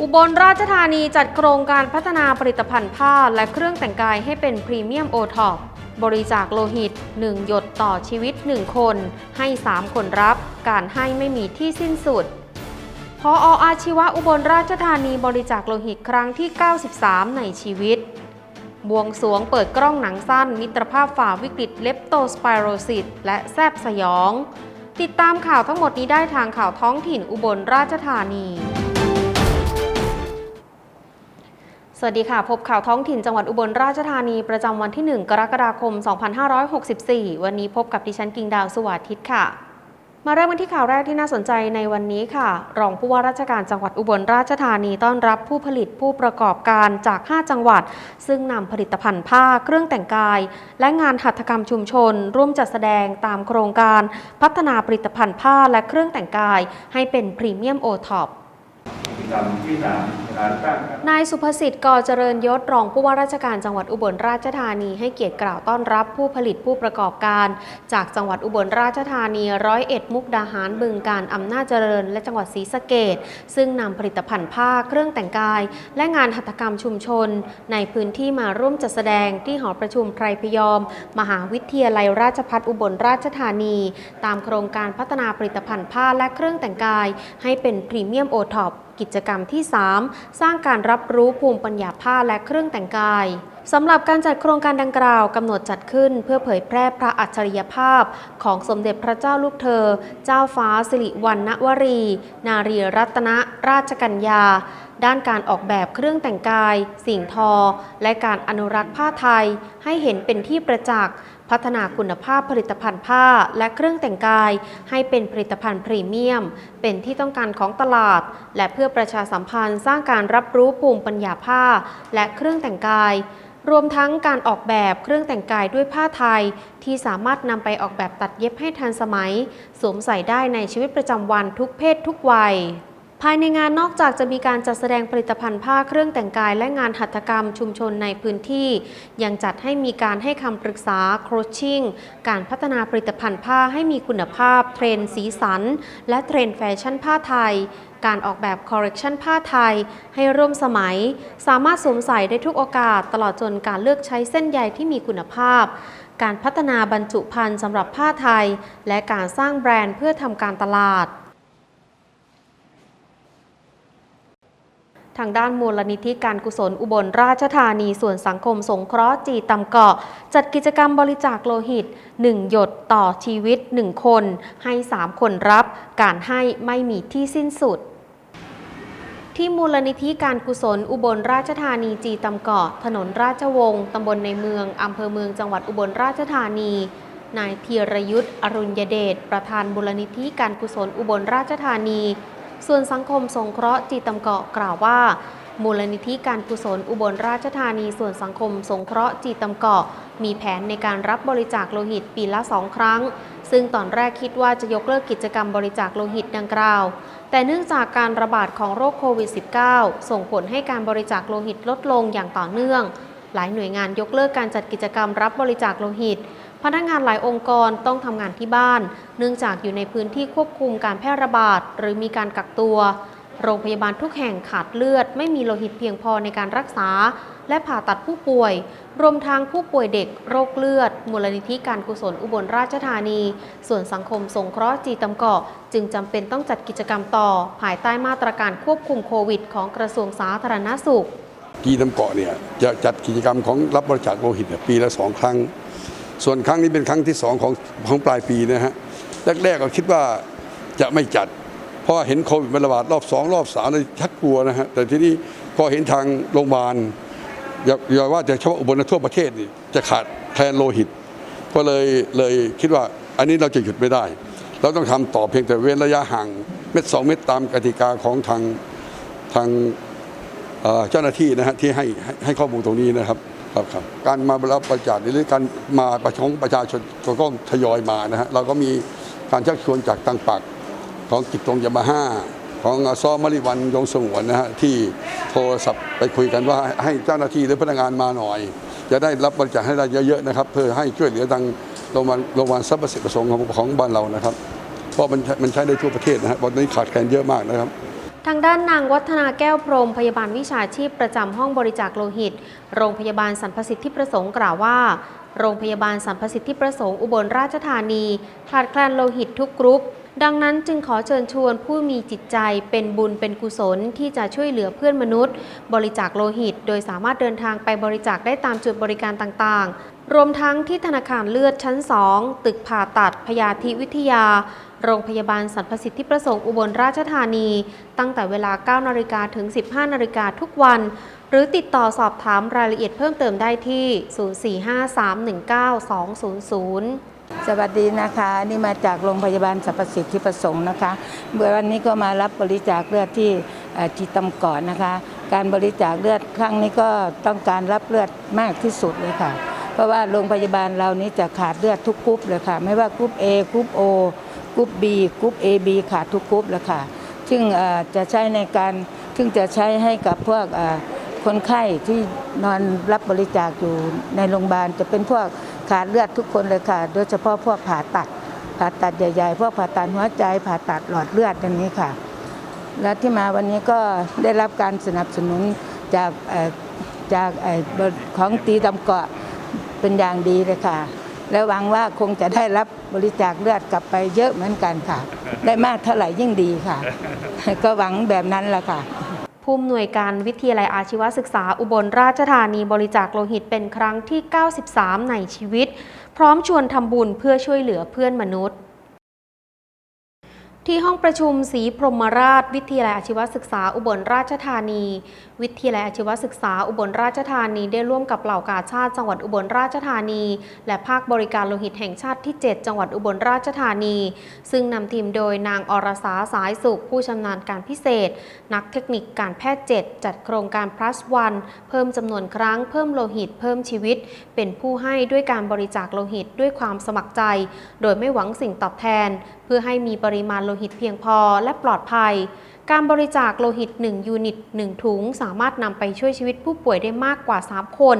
อุบลราชธานีจัดโครงการพัฒนาผลิตภัณฑ์ผ้าและเครื่องแต่งกายให้เป็นพรีเมียมโอท็อปบริจาคโลหิต 1 หยดต่อชีวิต 1 คน ให้ 3 คนรับ การให้ไม่มีที่สิ้นสุด พอออาชีวะอุบลราชธานีบริจาคโลหิตครั้งที่ 93 ในชีวิต บวงสรวงเปิดกล้องหนังสั้น มิตรภาพฝ่าวิกฤตเลปโตสไปโรซิสและแซบสยอง ติดตามข่าวทั้งหมดนี้ได้ทางข่าวท้องถิ่นอุบลราชธานี วัสดีค่ะ พบข่าวท้องถิ่นจังหวัดอุบลราชธานีประจำวันที่ 1 กรกฎาคม 2564 วันนี้พบกับดิฉันกิ่งดาวสวัสดิ์ค่ะ มาเริ่มกันที่ข่าวแรกที่น่าสนใจในวันนี้ค่ะ รองผู้ว่าราชการจังหวัดอุบลราชธานีต้อนรับผู้ผลิตผู้ประกอบการจาก 5 จังหวัด ซึ่งนำผลิตภัณฑ์ผ้าเครื่องแต่งกาย และงานหัตถกรรมชุมชน ร่วมจัดแสดงตามโครงการ พัฒนาผลิตภัณฑ์ผ้าและเครื่องแต่งกาย ให้เป็นพรีเมียมโอท็อป นายสุภสิทธิ์กอเจริญยศรองผู้ว่าราชการจังหวัดอุบลราชธานีให้เกียรติกล่าวต้อนรับผู้ผลิตผู้ประกอบการ จากจังหวัดอุบลราชธานีร้อยเอ็ดมุกดาหารบึงการอำนาจเจริญ และจังหวัดศรีสะเกดซึ่งนำผลิตภัณฑ์ผ้าเครื่องแต่งกาย และงานหัตถกรรมชุมชน ในพื้นที่มาร่วมจัดแสดงที่หอประชุมไพรพยอม มหาวิทยาลัยราชภัฏอุบลราชธานี ตามโครงการพัฒนาผลิตภัณฑ์ผ้าและเครื่องแต่งกาย ให้เป็นพรีเมียมโอท็อป กิจกรรมที่ 3 สร้างการรับรู้ภูมิปัญญาผ้าและเครื่องแต่งกายสำหรับการจัดโครงการดังกล่าวกำหนดจัดขึ้น เพื่อเผยแพร่พระอัจฉริยภาพ ของสมเด็จพระเจ้าลูกเธอ เจ้าฟ้าสิริวัณณวรี นารีรัตนราชกัญญา ด้านการออกแบบเครื่องแต่งกาย สิ่งทอ และการอนุรักษ์ผ้าไทย ให้เห็นเป็นที่ประจักษ์ พัฒนาคุณภาพผลิตภัณฑ์ผ้าและเครื่องแต่งกาย ให้เป็นผลิตภัณฑ์พรีเมียม เป็นที่ต้องการของตลาด และเพื่อประชาสัมพันธ์สร้างการรับรู้ภูมิปัญญาผ้า และเครื่องแต่งกาย รวมทั้งการออกแบบเครื่องแต่งกายด้วยผ้าไทย ที่สามารถนำไปออกแบบตัดเย็บให้ทันสมัย สวมใส่ได้ในชีวิตประจำวันทุกเพศทุกวัย ภายในงานนอกจากจะมีการจัดแสดงผลิตภัณฑ์ผ้าเครื่องแต่งกาย และงานหัตถกรรมชุมชนในพื้นที่ ยังจัดให้มีการให้คำปรึกษาโคชชิ่งการพัฒนาผลิตภัณฑ์ผ้าให้มีคุณภาพ เทรนสีสัน และเทรนแฟชั่นผ้าไทย การออกแบบคอร์เรคชันผ้าไทย ให้ร่วมสมัย สามารถสวมใส่ได้ทุกโอกาส ตลอดจนการเลือกใช้เส้นใยที่มีคุณภาพการพัฒนาบรรจุภัณฑ์สำหรับผ้าไทย และการสร้างแบรนด์เพื่อทำการตลาด ทางด้านมูลนิธิการกุศลอุบลราชธานีส่วนสังคมสงเคราะห์จีตำเกาะ จัดกิจกรรมบริจาคโลหิต 1 หยดต่อชีวิต 1 คน ให้ 3 คนรับ การให้ไม่มีที่สิ้นสุดที่มูลนิธิการกุศลอุบลราชธานีจีตำเกาะ ถนนราชวงศ์ตำบลในเมืองอำเภอเมืองจังหวัดอุบลราชธานี นายธีรยุทธ์อรุณยเดช ประธานมูลนิธิการกุศลอุบลราชธานี ส่วนสังคมสงเคราะห์จีตำเกาะกล่าวว่า มูลนิธิการกุศลอุบลราชธานีส่วนสังคมสงเคราะห์จีตำเกาะ มีแผนในการรับบริจาคโลหิตปีละสองครั้ง ซึ่งตอนแรกคิดว่าจะยกเลิกกิจกรรมบริจาคโลหิตดังกล่าว แต่เนื่องจากการระบาดของโรคโควิด -19 ส่งผลให้การบริจาคโลหิตลดลงอย่างต่อเนื่อง หลายหน่วยงานยกเลิกการจัดกิจกรรมรับบริจาคโลหิต พนักงานหลายองค์กรต้องทำงานที่บ้าน เนื่องจากอยู่ในพื้นที่ควบคุมการแพร่ระบาด หรือมีการกักตัว โรงพยาบาลทุกแห่งขาดเลือด ไม่มีโลหิตเพียงพอในการรักษา และผ่าตัดผู้ป่วย รวมทั้งผู้ป่วยเด็กโรคเลือด มูลนิธิการกุศลอุบลราชธานี ส่วนสังคมสงเคราะห์จีตำเกาะ จึงจำเป็นต้องจัดกิจกรรมต่อ ภายใต้มาตรการควบคุมโควิด ของกระทรวงสาธารณสุขกีน้ำเกาะเนี่ยจะจัดกิจกรรมของรับบริจาคโลหิตเนี่ยปีละสองครั้ง ส่วนครั้งนี้เป็นครั้งที่สองของของปลายปีนะฮะแรกๆก็คิดว่าจะไม่จัด เพราะเห็นโควิดมันระบาดรอบสองรอบสามเลยชักกลัวนะฮะแต่ที่นี้พอเห็นทางโรงพยาบาลอย่าอย่าว่าแต่เฉพาะอุบลทั่วประเทศนี่จะขาดแคลนโลหิต ก็เลยเลยคิดว่าอันนี้เราจะหยุดไม่ได้ เราต้องทำต่อเพียงแต่เว้นระยะห่างเม็ดสองเม็ดตามกติกาของทางทาง เจ้าหน้าที่นะฮะที่ให้ให้ข้อมูลตรงนี้นะครับครับครับการมารับบริจาคหรือการมาประชงประชาชนก็ก็ทยอยมานะฮะเราก็มีการชักชวนจากตังปักของกิจตรงยามาฮ่าของอซอมริวันยงสงวนนะฮะที่โทรศัพท์ไปคุยกันว่าให้เจ้าหน้าที่หรือพนักงานมาหน่อย จะได้รับบริจาคให้ได้เยอะๆนะครับ เพื่อให้ช่วยเหลือทางโรงพยาบาลโรงพยาบาลทรัพย์ประสงค์ของของบ้านเรานะครับ เพราะมันมันใช้ได้ทั่วประเทศนะฮะตอนนี้ขาดแคลนเยอะมากนะครับ ทางด้านนางวัฒนาแก้วพรมพยาบาลวิชาชีพประจำห้องบริจาคโลหิต โรงพยาบาลสรรพสิทธิประสงค์กล่าวว่า โรงพยาบาลสรรพสิทธิประสงค์อุบลราชธานีขาดแคลนโลหิตทุกกรุ๊ปดังนั้นจึงขอเชิญชวนผู้มีจิตใจเป็นบุญเป็นกุศลที่จะช่วยเหลือเพื่อนมนุษย์ บริจาคโลหิต โดยสามารถเดินทางไปบริจาคได้ตามจุดบริการต่างๆ รวมทั้งที่ธนาคารเลือดชั้น 2 ตึกผ่าตัดพยาธิวิทยา โรงพยาบาลสรรพสิทธิประสงค์อุบลราชธานี ตั้งแต่เวลา 9นาฬิกาถึง 15นาฬิกาทุกวัน หรือติดต่อสอบถามรายละเอียดเพิ่มเติมได้ที่ 0453192200สวัสดีนะคะ นี่มาจากโรงพยาบาลสรรพสิทธิประสงค์นะคะเมื่อวันนี้ก็มารับบริจาคเลือดที่ที่ตำก่อนนะคะ การบริจาคเลือดครั้งนี้ก็ต้องการรับเลือดมากที่สุดเลยค่ะ เพราะว่าโรงพยาบาลเรานี้จะขาดเลือดทุกกรุ๊ปเลยค่ะ ไม่ว่ากรุ๊ป A กรุ๊ป O กรุ๊ป B กรุ๊ป AB ขาดทุกกรุ๊ปเลยค่ะ ซึ่งจะใช้ในการซึ่งจะใช้ให้กับพวกคนไข้ที่นอนรับบริจาคอยู่ในโรงพยาบาล จะเป็นพวกขาดเลือดทุกคนเลยค่ะ โดยเฉพาะพวกผ่าตัดผ่าตัดใหญ่ๆพวกผ่าตัดหัวใจผ่าตัดหลอดเลือดอย่างนี้ค่ะ และที่มาวันนี้ก็ได้รับการสนับสนุนจากจากของตีตำเกาะเป็นอย่างดีเลยค่ะ และหวังว่าคงจะได้รับ บริจาคเลือดกลับไปเยอะเหมือนกันค่ะ ได้มากเท่าไหร่ยิ่งดีค่ะ ก็หวังแบบนั้นแหละค่ะผู้อำนวยการวิทยาลัยอาชีวศึกษาอุบลราชธานีบริจาคโลหิตเป็นครั้งที่ 93 ในชีวิต พร้อมชวนทำบุญเพื่อช่วยเหลือเพื่อนมนุษย์ ที่ห้องประชุมศรีพรหมราช วิทยาลัยอาชีวศึกษาอุบลราชธานี วิทยาลัยอาชีวศึกษาอุบลราชธานีได้ร่วมกับเหล่ากาชาติจังหวัดอุบลราชธานี และภาคบริการโลหิตแห่งชาติที่ 7 จังหวัดอุบลราชธานี ซึ่งนำทีมโดยนางอรสาสายสุข ผู้ชำนาญการพิเศษ นักเทคนิคการแพทย์ 7 จัดโครงการ plus one เพิ่มจำนวนครั้งเพิ่มโลหิตเพิ่มชีวิต เป็นผู้ให้ด้วยการบริจาคโลหิตด้วยความสมัครใจ โดยไม่หวังสิ่งตอบแทนเพื่อให้มีปริมาณโลหิตเพียงพอและปลอดภัย การบริจาคโลหิต 1 ยูนิต 1 ถุง สามารถนำไปช่วยชีวิตผู้ป่วยได้มากกว่า 3 คน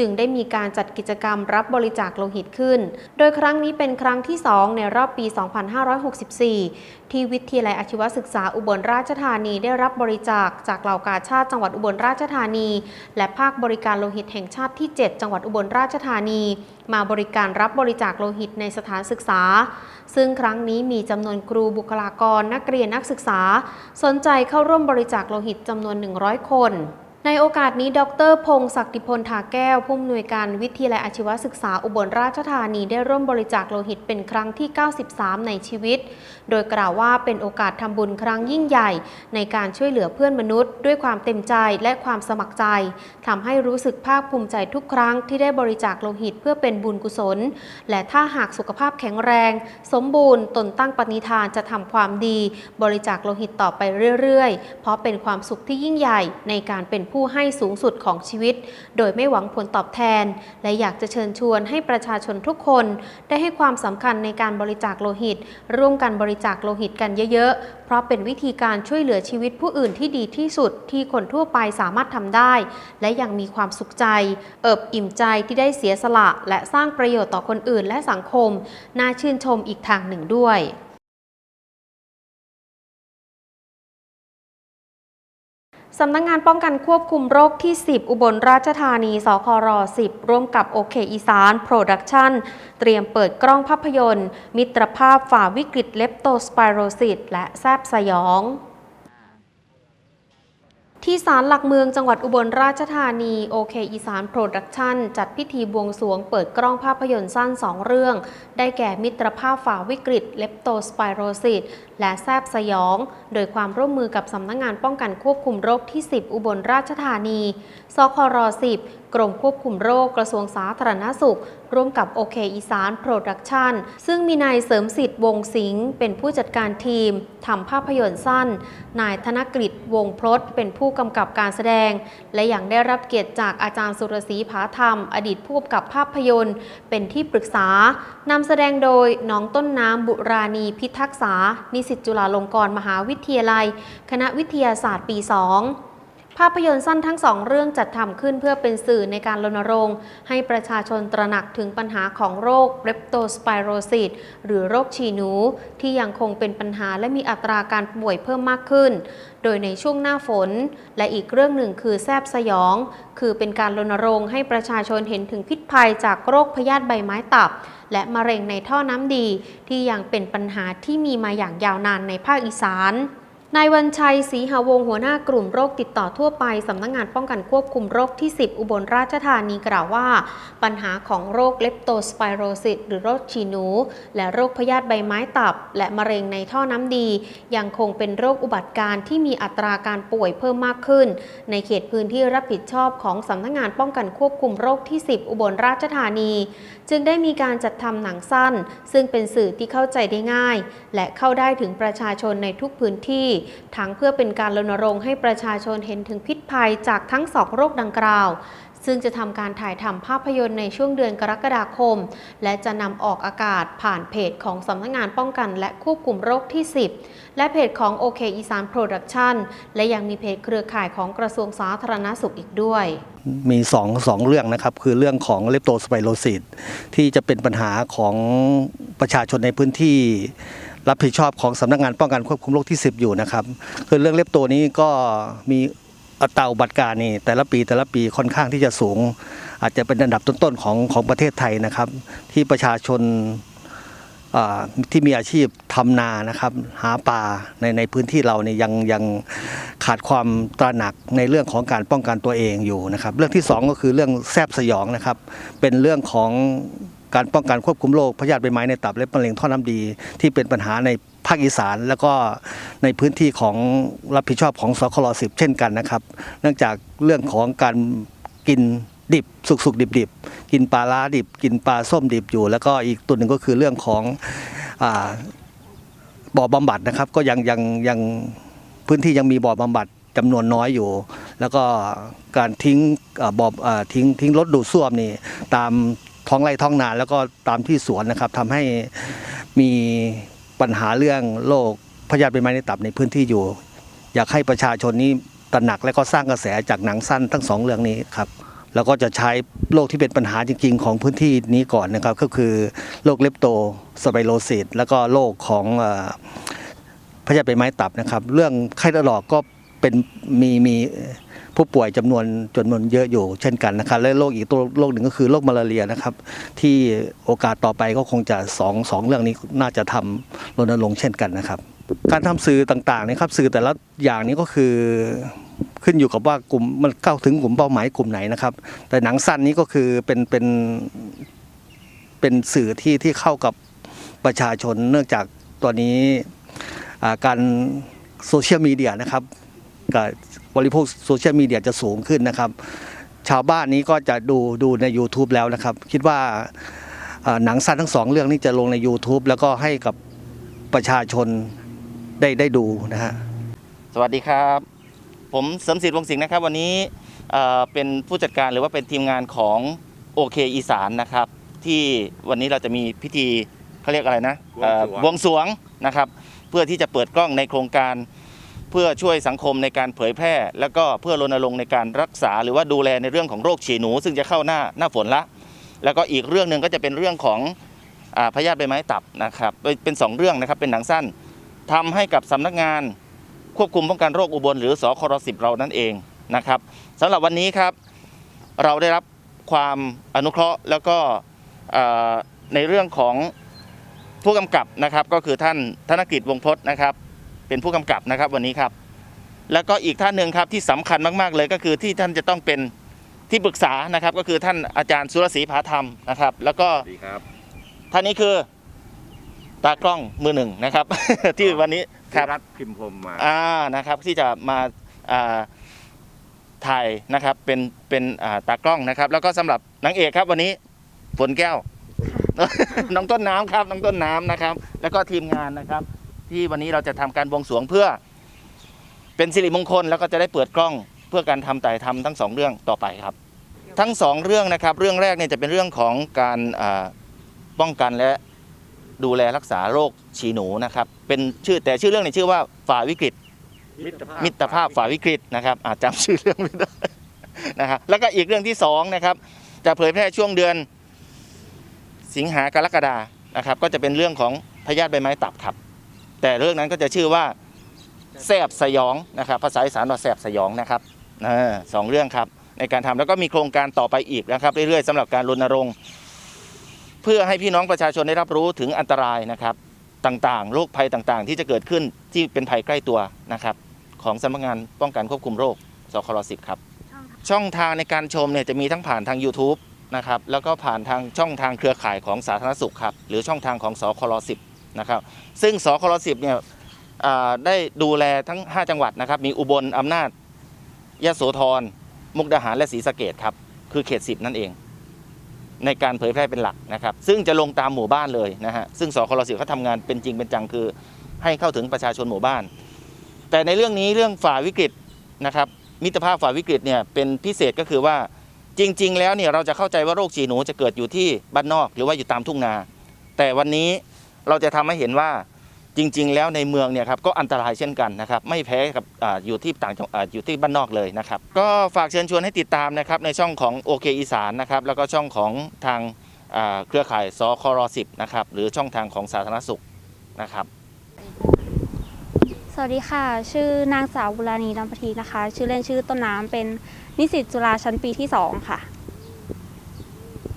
จึงได้มีการจัดกิจกรรมรับบริจาคโลหิตขึ้น โดยครั้งนี้เป็นครั้งที่ 2 ในรอบปี 2564 ที่วิทยาลัยอาชีวศึกษาอุบลราชธานีได้รับบริจาคจากเหล่ากาชาติจังหวัดอุบลราชธานี และภาคบริการโลหิตแห่งชาติที่ 7 จังหวัดอุบลราชธานี มาบริการรับบริจาคโลหิตในสถานศึกษา ซึ่งครั้งนี้มีจำนวนครูบุคลากรนักเรียนนักศึกษา สนใจเข้าร่วมบริจาคโลหิตจำนวน 100 คน ในโอกาสนี้ ดร พงศักดิพลทาแก้ว ผู้อำนวยการวิทยาลัยอาชีวศึกษาอุบลราชธานีได้ร่วมบริจาคโลหิตเป็นครั้งที่ 93 ในชีวิต โดยกล่าวว่าเป็นโอกาสทำบุญครั้งยิ่งใหญ่ ในการช่วยเหลือเพื่อนมนุษย์ ด้วยความเต็มใจและความสมัครใจทำให้รู้สึกภาคภูมิใจทุกครั้งที่ได้บริจาคโลหิตเพื่อเป็นบุญกุศล และถ้าหากสุขภาพแข็งแรง สมบูรณ์ตนตั้งปณิธานจะทำความดี บริจาคโลหิตต่อไปเรื่อยๆ เพราะเป็นความสุขที่ยิ่งใหญ่ในการเป็นผู้ให้สูงสุดของชีวิต โดยไม่หวังผลตอบแทน และอยากจะเชิญชวนให้ประชาชนทุกคน ได้ให้ความสำคัญในการบริจาคโลหิต ร่วมกันบริจาคโลหิตกันเยอะๆ เพราะเป็นวิธีการช่วยเหลือชีวิตผู้อื่นที่ดีที่สุดที่คนทั่วไปสามารถทำได้ และยังมีความสุขใจ เอิบอิ่มใจที่ได้เสียสละ และสร้างประโยชน์ต่อคนอื่นและสังคม น่าชื่นชมอีกทางหนึ่งด้วย สำนักงงานป้องกันควบคุมโรคที่ 10 อุบลราชธานี สคร 10 ร่วมกับโอเคอีสานโปรดักชั่น เตรียมเปิดกล้องภาพยนตร์ มิตรภาพฝ่าวิกฤตเลปโตสไปโรซิสและแซบสยอง ที่ศาลหลักเมืองจังหวัดอุบลราชธานีโอเคอีสานโปรดักชั่น จัดพิธีบวงสรวงเปิดกล้องภาพยนตร์สั้น 2 เรื่อง ได้แก่มิตรภาพฝ่าวิกฤตเลปโตสไปโรซิสและแซบสยอง โดยความร่วมมือกับสำนักงงานป้องกันควบคุมโรคที่ 10 อุบลราชธานีสคร10กรมควบคุมโรคกระทรวงสาธารณสุข ร่วมกับโอเคอีสานโปรดักชันซึ่งมีนายเสริมสิทธิ์วงสิงห์เป็นผู้จัดการทีมทำภาพยนตร์สั้น นายธนกฤษวงพลดเป็นผู้กำกับการแสดง และยังได้รับเกียรติจากอาจารย์สุรศรีผาธรรม อดีตผู้กำกับภาพยนตร์ เป็นที่ปรึกษานำแสดงโดยน้องต้นน้ำบุราณีพิทักษา นิสิตจุฬาลงกรณ์มหาวิทยาลัย คณะวิทยาศาสตร์ปี 2 ภาพยนตร์สั้นทั้งสองเรื่องจัดทำขึ้นเพื่อเป็นสื่อในการรณรงค์ ให้ประชาชนตระหนักถึงปัญหาของโรคเรปโตสไปโรซิสหรือโรคฉี่หนู ที่ยังคงเป็นปัญหาและมีอัตราการป่วยเพิ่มมากขึ้น โดยในช่วงหน้าฝน และอีกเรื่องหนึ่งคือแซบสยอง คือเป็นการรณรงค์ให้ประชาชนเห็นถึงพิษภัยจากโรคพยาธิใบไม้ตับ และมะเร็งในท่อน้ำดี ที่ยังเป็นปัญหาที่มีมาอย่างยาวนานในภาคอีสาน นายวันชัยศรีหาวงหัวหน้ากลุ่มโรคติดต่อทั่วไปสำนักงงานป้องกันควบคุมโรคที่ 10 อุบลราชธานีกล่าวว่า ปัญหาของโรคเลปโตสไปโรซิสหรือโรคฉีหนู และโรคพยาธิใบไม้ตับ และมะเร็งในท่อน้ำดี ยังคงเป็นโรคอุบัติการณ์ที่มีอัตราการป่วยเพิ่มมากขึ้น ในเขตพื้นที่รับผิดชอบของสำนักงงานป้องกันควบคุมโรคที่ 10 อุบลราชธานี จึงได้มีการจัดทำหนังสั้น ซึ่งเป็นสื่อที่เข้าใจได้ง่าย และเข้าได้ถึงประชาชนในทุกพื้นที่ทั้งเพื่อเป็นการรณรงค์ให้ประชาชนเห็นถึงพิษภัยจากทั้งสองโรคดังกล่าว ซึ่งจะทำการถ่ายทำภาพยนตร์ในช่วงเดือนกรกฎาคม และจะนำออกอากาศผ่านเพจของสำนักงานป้องกันและควบคุมโรคที่ 10 และเพจของโอเคอีสานโปรดักชันและยังมีเพจเครือข่ายของกระทรวงสาธารณสุขอีกด้วยมีสองสองเรื่องนะครับ คือเรื่องของเลปโตสไปโรซิสที่จะเป็นปัญหาของประชาชนในพื้นที่ รับผิดชอบของสำนักงานป้องกันควบคุมโรคที่ 10 อยู่นะครับคือเรื่องเลปโตนี้ก็มีอัตราอุบัติการนี่แต่ละปีแต่ละปีค่อนข้างที่จะสูง อาจจะเป็นอันดับต้นๆของของประเทศไทยนะครับ ที่ประชาชนที่มีอาชีพทำนานะครับหาปลาในในพื้นที่เราเนี่ยยังยังขาดความตระหนักในเรื่องของการป้องกันตัวเองอยู่นะครับ เรื่องที่สองก็คือเรื่องแซบสยองนะครับ เป็นเรื่องของ การป้องกันควบคุมโรคพยาธิใบไม้ในตับและมะเร็งท่อน้ำดี ที่เป็นปัญหาในภาคอีสาน แล้วก็ในพื้นที่ของรับผิดชอบของสคลสิบเช่นกันนะครับ เนื่องจากเรื่องของการกินดิบสุกๆดิบๆกินปลาล้าดิบ กินปลาส้มดิบอยู่ แล้วก็อีกตัวหนึ่งก็คือเรื่องของอบ่อบำบัดนะครับ ก็ยังยังยังพื้นที่ยังมีบ่อบำบัดจำนวนน้อยอยู่ แล้วก็การทิ้งอาบ่อทิ้งทิ้งรถดูดซ่วมนี่ตาม ท้องไร่ท้องนาแล้วก็ตามที่สวนนะครับทำให้มีปัญหาเรื่องโรคพยาธิใบไม้ในตับในพื้นที่อยู่ อยากให้ประชาชนนี้ตระหนักและก็สร้างกระแสจากหนังสั้นทั้งสองเรื่องนี้ครับแล้วก็จะใช้โรคที่เป็นปัญหาจริง ๆ ของพื้นที่นี้ก่อนนะครับ ก็คือโรคเลปโตสไปโรซิสแล้วก็โรคของพยาธิใบไม้ตับนะครับ เรื่องไข้เลือดออกก็เป็นมีมี ผู้ป่วยจำนวนจำนวนเยอะอยู่เช่นกันนะครับและโรคอีกตัวโรคหนึ่งก็คือโรคมาลาเรียนะครับ ที่โอกาสต่อไปก็คงจะสองสองเรื่องนี้น่าจะทำรณรงค์เช่นกันนะครับ การทำสื่อต่างๆนะครับสื่อแต่ละอย่างนี้ก็คือขึ้นอยู่กับว่ากลุ่มมันเข้าถึงกลุ่มเป้าหมายกลุ่มไหนนะครับ แต่หนังสั้นนี้ก็คือเป็นเป็นเป็นสื่อที่ที่เข้ากับประชาชนเนื่องจากตอนนี้การโซเชียลมีเดียนะครับ กับบริโภคโซเชียลมีเดียจะสูงขึ้นนะครับ ชาวบ้านนี้ก็จะดูดูใน YouTube แล้วนะครับ คิดว่าอ่าหนังสั้นทั้งสองเรื่องนี้จะลงใน YouTube แล้วก็ให้กับประชาชนได้ได้ดูนะฮะสวัสดีครับ ผมเสริมสิทธิ์วงศิงห์นะครับ วันนี้เอ่อเป็นผู้จัดการหรือว่าเป็นทีมงานของโอเคอีสานนะครับ ที่วันนี้เราจะมีพิธีเขาเรียกอะไรนะเอ่อบวงสรวงบวงสรวงนะครับ เพื่อที่จะเปิดกล้องในโครงการ เพื่อช่วยสังคมในการเผยแพร่ แล้วก็เพื่อรณรงค์ในการรักษา หรือว่าดูแลในเรื่องของโรคฉี่หนู ซึ่งจะเข้าหน้าหน้าฝนละ แล้วก็อีกเรื่องหนึ่งก็จะเป็นเรื่องของอพยาธิใบไม้ตับนะครับเป็นเป็นสองเรื่องนะครับเป็นหนังสั้นทำให้กับสำนักงานควบคุมป้องกันโรคอุบล หรือสครสิบเรานั่นเองนะครับสำหรับวันนี้ครับเราได้รับความอนุเคราะห์แล้วก็ในเรื่องของผู้กำกับนะครับก็คือท่านธนกิจวงศ์พจน์นะครับ เป็นผู้กำกับนะครับวันนี้ครับ แล้วก็อีกท่านหนึ่งครับที่สำคัญมากๆเลยก็คือที่ท่านจะต้องเป็นที่ปรึกษานะครับ ก็คือท่านอาจารย์สุรศรีผาธรรมนะครับ แล้วก็สวัสดีครับท่านนี้คือตากล้องมือหนึ่งนะครับ ที่วันนี้ครับรัฐพิมพ์พรมมาอ่านะครับ ที่จะมาอ่าถ่ายนะครับเป็นเป็นอ่าตากล้องนะครับ แล้วก็สำหรับนางเอกครับวันนี้ฝนแก้วน้องต้นน้ำครับน้องต้นน้ำนะครับ แล้วก็ทีมงานนะครับ ที่วันนี้เราจะทำการบวงสรวงเพื่อ เป็นสิริมงคลแล้วก็จะได้เปิดกล้องเพื่อการทำไต่ทำทั้งสองเรื่องต่อไปครับ ทั้งสองเรื่องนะครับ เรื่องแรกเนี่ยจะเป็นเรื่องของการอ่าป้องกันและดูแลรักษาโรคฉี่หนูนะครับ เป็นชื่อแต่ชื่อเรื่องในชื่อว่าฝ่าวิกฤตมิตรภาพฝ่าวิกฤตนะครับ อาจจำชื่อเรื่องไม่ได้นะครับแล้วก็อีกเรื่องที่สองนะครับ จะเผยแพร่ช่วงเดือนสิงหากรกฎานะครับ ก็จะเป็นเรื่องของพยาธิใบไม้ตับครับ แต่เรื่องนั้นก็จะชื่อว่าแสบสยองนะครับภาษาอีสานว่าแสบสยองนะครับเออสองเรื่องครับในการทำแล้วก็มีโครงการต่อไปอีกนะครับเรื่อยๆสำหรับการรณรงค์ เพื่อให้พี่น้องประชาชนได้รับรู้ถึงอันตรายนะครับต่างๆโรคภัยต่างๆ ที่จะเกิดขึ้นที่เป็นภัยใกล้ตัวนะครับ ของสำนักงานป้องกันควบคุมโรคสครสิครับ ช่องทางในการชมเนี่ยจะมีทั้งผ่านทาง YouTube นะครับแล้วก็ผ่านทางช่องทางเครือข่ายของสาธารณสุขครับหรือช่องทางของสครสิ นะครับซึ่งสครสิเนี่ยได้ดูแลทั้ง 5 จังหวัดนะครับ มีอุบลอำนาจยะโสธรมุกดาหารและศรีสะเกดครับ คือเขต 10 นั่นเอง ในการเผยแพร่เป็นหลักนะครับ ซึ่งจะลงตามหมู่บ้านเลยนะฮะซึ่งสครสิเขาทำงานเป็นจริงเป็นจังคือ ให้เข้าถึงประชาชนหมู่บ้าน แต่ในเรื่องนี้เรื่องฝ่าวิกฤตนะครับ มิตรภาพฝ่าวิกฤตเนี่ยเป็นพิเศษก็คือว่าจริง ๆ แล้วเนี่ยเราจะเข้าใจว่าโรคฉี่หนูจะเกิดอยู่ที่บ้านนอก หรือว่าอยู่ตามทุ่งนา แต่วันนี้ เราจะทำให้เห็นว่าจริง ๆ แล้วในเมืองเนี่ยครับก็อันตรายเช่นกันนะครับไม่แพ้กับอาอยู่ที่ต่างจังอ่าอยู่ที่บ้านนอกเลยนะครับ ก็ฝากเชิญชวนให้ติดตามนะครับในช่องของโอเคอีสานนะครับแล้วก็ช่องของทางอ่าเครือข่ายสครสิบนะครับหรือช่องทางของสาธารณสุขนะครับ สวัสดีค่ะ ชื่อนางสาวบุราณีลำปทีนะคะ ชื่อเล่นชื่อต้นน้ำเป็นนิสิตจุฬาชั้นปีที่2ค่ะ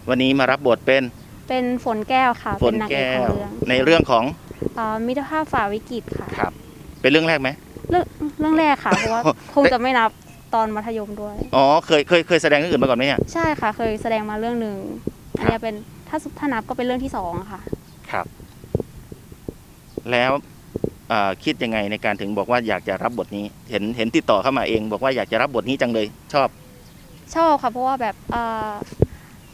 วันนี้มารับบทเป็น เป็นฝนแก้วค่ะฝเป็นนนางเอกแก้ขวองเรื่องในเรื่องของเอ่อมิตรภาพฝ่าวิกฤตค่ะครับ เป็นเรื่องแรกไหมเรื่องเรื่องแรกค่ะเพราะว่าคงจะไม่นับตอนมัธยมด้วย อ๋อ เคย เคย เคยแสดงเรื่องอื่นมาก่อนไหมเนี่ย ใช่ค่ะ เคยแสดงมาเรื่องหนึ่งคอัรับนเนี้ยเป็นถ้าถ้านับก็เป็นเรื่องที่สองอะค่ะ ครับ แล้วเอ่อคิดยังไงในการถึงบอกว่าอยากจะรับบทนี้ เห็น เห็นติดต่อเข้ามาเอง บอกว่าอยากจะรับบทนี้จังเลย ชอบ ชอบค่ะ เพราะว่าแบบเอ่อ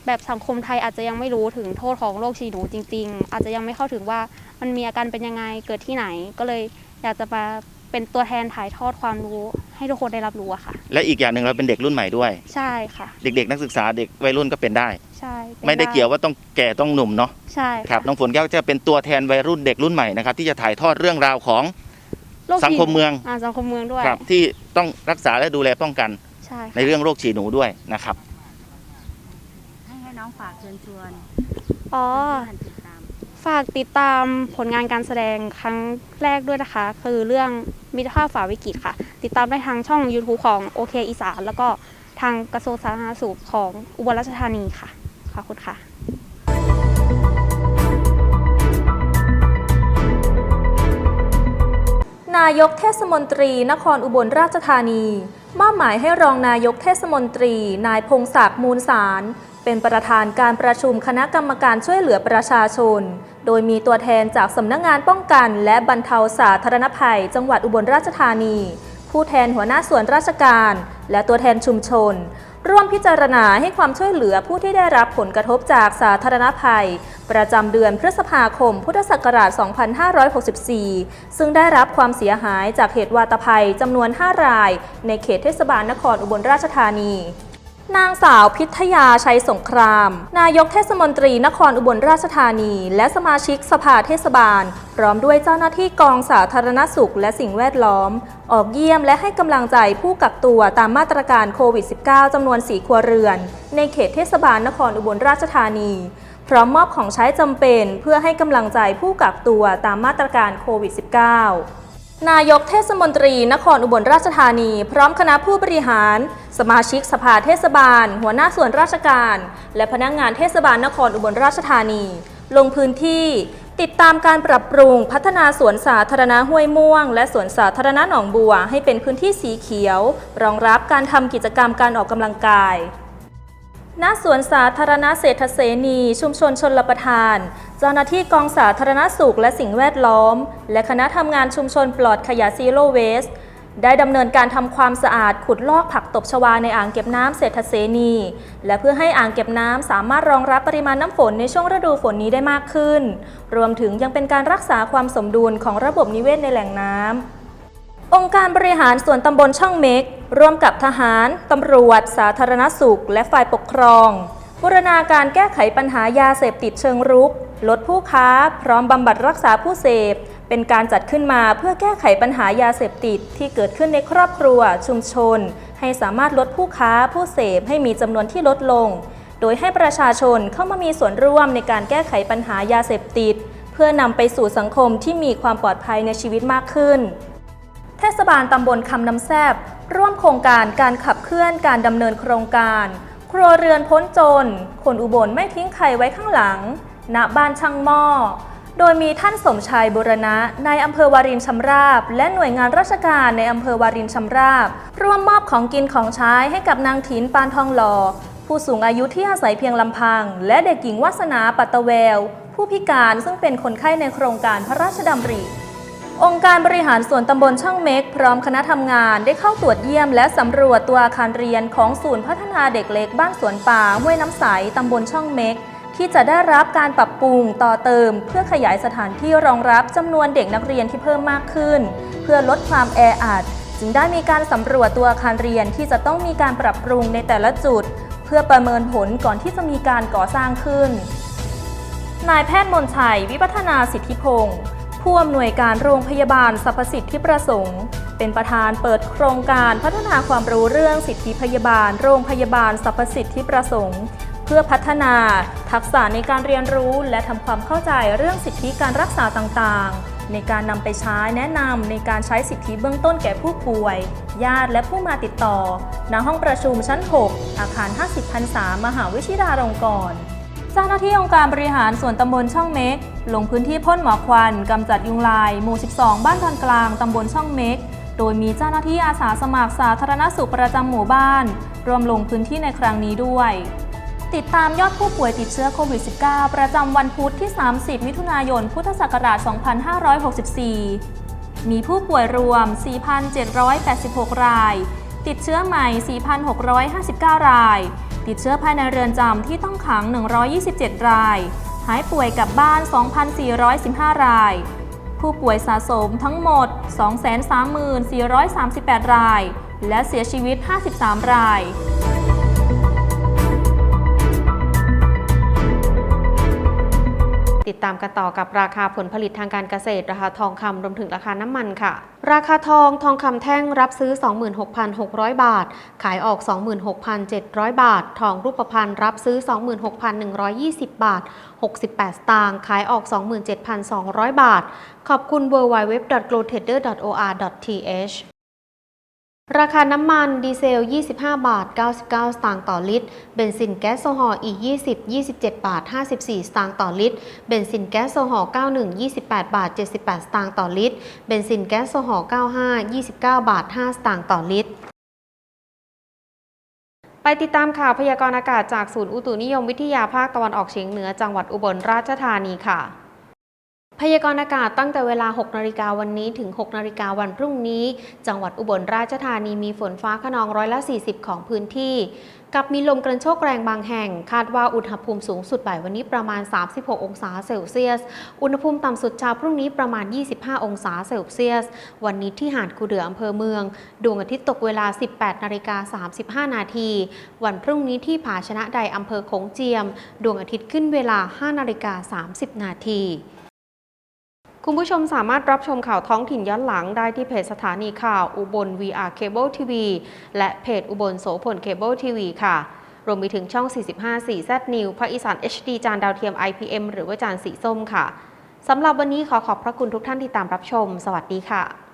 แบบสังคมไทยอาจจะยังไม่รู้ถึงโทษของโรคฉี่หนูจริง ๆ อาจจะยังไม่เข้าถึงว่ามันมีอาการเป็นยังไงเกิดที่ไหน ก็เลยอยากจะมาเป็นตัวแทนถ่ายทอดความรู้ให้ทุกคนได้รับรู้อะค่ะ และอีกอย่างหนึ่งเราเป็นเด็กรุ่นใหม่ด้วย ใช่ค่ะ เด็กๆนักศึกษาเด็กวัยรุ่นก็เป็นได้ ใช่ป็นไม่ได้เกี่ยวว่าต้องแก่ต้องหนุ่มเนาะใช่ครับน้องฝนแก้วจะเป็นตัวแทนวัยรุ่นเด็กรุ่นใหม่นะครับที่จะถ่ายทอดเรื่องราวของโรคสังคมเมืองอ่าสังคมเมืองด้วยครับที่ต้องรักษาและดูแลป้องกัน ใช่ในค่ะเรื่องโรคฉี่หนูด้วยนะครับ ให้ให้น้องฝากเชิญชวนอ๋อ ท่านติดตามฝากติดตามผลงานการแสดงครั้งแรกด้วยนะคะ คือเรื่องมิตรภาพฝ่าวิกฤตค่ะ ติดตามได้ทางช่อง YouTube ของโอเคอีสานแล้วก็ทางกระทรวงสาธารณสุขของอุบลราชธานีค่ะ ขอบคุณค่ะ นายกเทศมนตรีนครอุบลราชธานีมอบหมายให้รองนายกเทศมนตรี นายพงศักดิ์มูลสาร เป็นประธานการประชุมคณะกรรมการช่วยเหลือประชาชน โดยมีตัวแทนจากสำนักงานป้องกัน และบรรเทาสาธารณภัย จังหวัดอุบลราชธานี ผู้แทนหัวหน้าส่วนราชการ และตัวแทนชุมชน ร่วมพิจารณาให้ความช่วยเหลือผู้ที่ได้รับผลกระทบจากสาธารณภัย ประจำเดือนพฤษภาคม พุทธศักราช 2564 ซึ่งได้รับความเสียหายจากเหตุวาตภัยจำนวน 5 ราย ในเขตเทศบาลนครอุบลราชธานี นางสาวพิทยาชัยสงคราม นายกเทศมนตรีนครอุบลราชธานี และสมาชิกสภาเทศบาล พร้อมด้วยเจ้าหน้าที่กองสาธารณสุขและสิ่งแวดล้อม ออกเยี่ยมและให้กำลังใจผู้กักตัวตามมาตรการโควิด -19 จำนวน 4 ครัวเรือน ในเขตเทศบาลนครอุบลราชธานี พร้อมมอบของใช้จำเป็นเพื่อให้กำลังใจผู้กักตัวตามมาตรการโควิด -19 นายกเทศมนตรี นครอุบลราชธานี พร้อมคณะผู้บริหาร สมาชิกสภาเทศบาล หัวหน้าส่วนราชการ และพนักงานเทศบาลนครอุบลราชธานี ลงพื้นที่ ติดตามการปรับปรุงพัฒนาสวนสาธารณะห้วยม่วง และสวนสาธารณะหนองบัว ให้เป็นพื้นที่สีเขียว รองรับการทำกิจกรรมการออกกำลังกาย ณสวนสาธารณะเศรษฐเสนี ชุมชนชนลประทาน เจ้าหน้าที่กองสาธารณสุขและสิ่งแวดล้อม และคณะทำงานชุมชนปลอดขยะซีโร่เวสได้ดำเนินการทำความสะอาดขุดลอกผักตบชวาในอ่างเก็บน้ำเศรษฐเสนี และเพื่อให้อ่างเก็บน้ำสามารถรองรับปริมาณน้ำฝนในช่วงฤดูฝนนี้ได้มากขึ้น รวมถึงยังเป็นการรักษาความสมดุลของระบบนิเวศในแหล่งน้ำ องค์การบริหารส่วนตำบลช่องเม็ก ร่วมกับทหาร ตำรวจ สาธารณสุข และฝ่ายปกครอง บูรณาการแก้ไขปัญหายาเสพติดเชิงรุก ลดผู้ค้า พร้อมบำบัดรักษาผู้เสพ เป็นการจัดขึ้นมาเพื่อแก้ไขปัญหายาเสพติดที่เกิดขึ้นในครอบครัว ชุมชน ให้สามารถลดผู้ค้าผู้เสพให้มีจำนวนที่ลดลง โดยให้ประชาชนเข้ามามีส่วนร่วมในการแก้ไขปัญหายาเสพติด เพื่อนำไปสู่สังคมที่มีความปลอดภัยในชีวิตมากขึ้น เทศบาลตำบลคำน้ำแซบร่วมโครงการการขับเคลื่อนการดำเนินโครงการ ครัวเรือนพ้นจน คนอุบลไม่ทิ้งใครไว้ข้างหลัง ณ บ้านช่างหม้อ โดยมีท่านสมชายบุรณะในอำเภอวารินชำราบ และหน่วยงานราชการในอำเภอวารินชำราบ ร่วมมอบของกินของใช้ให้กับนางถินปานทองหลอ่อผู้สูงอายุที่อาศัยเพียงลำพัง และเด็กหญิงวาสนาปัตตะแวว ผู้พิการซึ่งเป็นคนไข้ในโครงการพระราชดำริ องค์การบริหารส่วนตำบลช่างเม็ก พร้อมคณะทำงานได้เข้าตรวจเยี่ยมและสำรวจตัวอาคารเรียนของศูนย์พัฒนาเด็กเล็กบ้านสวนป่าห้วยน้ำใสตำบลช่องเม็ก ที่จะได้รับการปรับปรุงต่อเติม เพื่อขยายสถานที่รองรับจำนวนเด็กนักเรียนที่เพิ่มมากขึ้น เพื่อลดความแออัดจึงได้มีการสำรวจตัวอาคารเรียนที่จะต้องมีการปรับปรุงในแต่ละจุด เพื่อประเมินผลก่อนที่จะมีการก่อสร้างขึ้น นายแพทย์มนชัย วิพัฒนาสิทธิพงศ์ ผู้อำนวยการโรงพยาบาลสรรพสิทธิประสงค์ เป็นประธานเปิดโครงการพัฒนาความรู้เรื่องสิทธิพยาบาล โรงพยาบาลสรรพสิทธิประสงค์ เพื่อพัฒนาทักษะในการเรียนรู้และทำความเข้าใจเรื่องสิทธิการรักษาต่างๆ ในการนำไปใช้แนะนำในการใช้สิทธิเบื้องต้นแก่ผู้ป่วย ญาติและผู้มาติดต่อ ณห้องประชุมชั้น 6 อาคาร 50พรรษามหาวิชิราลงกรณ์เจ้าหน้าที่องค์การบริหารส่วนตำบลช่องเม็กลงพื้นที่พ่นหมอกควันกำจัดยุงลาย หมู่ 12 บ้านดอนกลางตำบลช่องเม็ก โดยมีเจ้าหน้าที่อาสาสมัครสาธารณสุขประจำหมู่บ้าน รวมลงพื้นที่ในครั้งนี้ด้วย ติดตามยอดผู้ป่วยติดเชื้อโควิด -19 ประจำวันพุธที่ 30 มิถุนายน พุทธศักราช 2564 มีผู้ป่วยรวม 4,786 ราย ติดเชื้อใหม่ 4,659 ราย ติดเชื้อภายในเรือนจำที่ต้องขัง 127 ราย หายป่วยกลับบ้าน 2,415 ราย ผู้ป่วยสะสมทั้งหมด 234,438 ราย และเสียชีวิต 53 ราย ติดตามกันต่อกับราคาผลผลิตทางการเกษตรราคาทองคำรวมถึงราคาน้ำมันค่ะ ราคาทองทองคำแท่งรับซื้อ 26,600 บาท ขายออก 26,700 บาท ทองรูปพรรณรับซื้อ 26,120 บาท 68 สตางค์ขายออก 27,200 บาท ขอบคุณ www.glowtrader.or.th ราคาน้ำมันดีเซล 25 บาท 99 สตางค์ต่อลิตร เบนซินแก๊สโซฮอล์ E20 27 บาท 54 สตางค์ต่อลิตร เบนซินแก๊สโซฮอล์91 28 บาท 78 สตางค์ต่อลิตร เบนซินแก๊สโซฮอล์95 29 บาท 5 สตางค์ต่อลิตร ไปติดตามข่าวพยากรณ์อากาศจากศูนย์อุตุนิยมวิทยาภาคตะวันออกเฉียงเหนือจังหวัดอุบลราชธานีค่ะ พยากรณ์อากาศตั้งแต่เวลา 6 นาฬิกาวันนี้ถึง 6 นาฬิกาวันพรุ่งนี้ จังหวัดอุบลราชธานีมีฝนฟ้าขนองร้อยละ 40 ของพื้นที่ กับมีลมกระโชกแรงบางแห่ง คาดว่าอุณหภูมิสูงสุดบ่ายวันนี้ประมาณ 36 องศาเซลเซียส อุณหภูมิต่ำสุดเช้าพรุ่งนี้ประมาณ 25 องศาเซลเซียส วันนี้ที่หาดกูเดืออำเภอเมือง ดวงอาทิตย์ตกเวลา 18 นาฬิกา 35 นาที วันพรุ่งนี้ที่ผาชนะใดอำเภอโขงเจียม ดวงอาทิตย์ขึ้นเวลา 5 นาฬิกา 30 นาที คุณผู้ชมสามารถรับชมข่าวท้องถิ่นย้อนหลังได้ที่เพจสถานีข่าวอุบล VR Cable TV และเพจอุบลโสพล Cable TV ค่ะ รวมไปถึงช่อง 45 4 Z New พระอีสาน HD จานดาวเทียม IPM หรือว่าจานสีส้มค่ะ สำหรับวันนี้ขอขอบพระคุณทุกท่านที่ตามรับชม สวัสดีค่ะ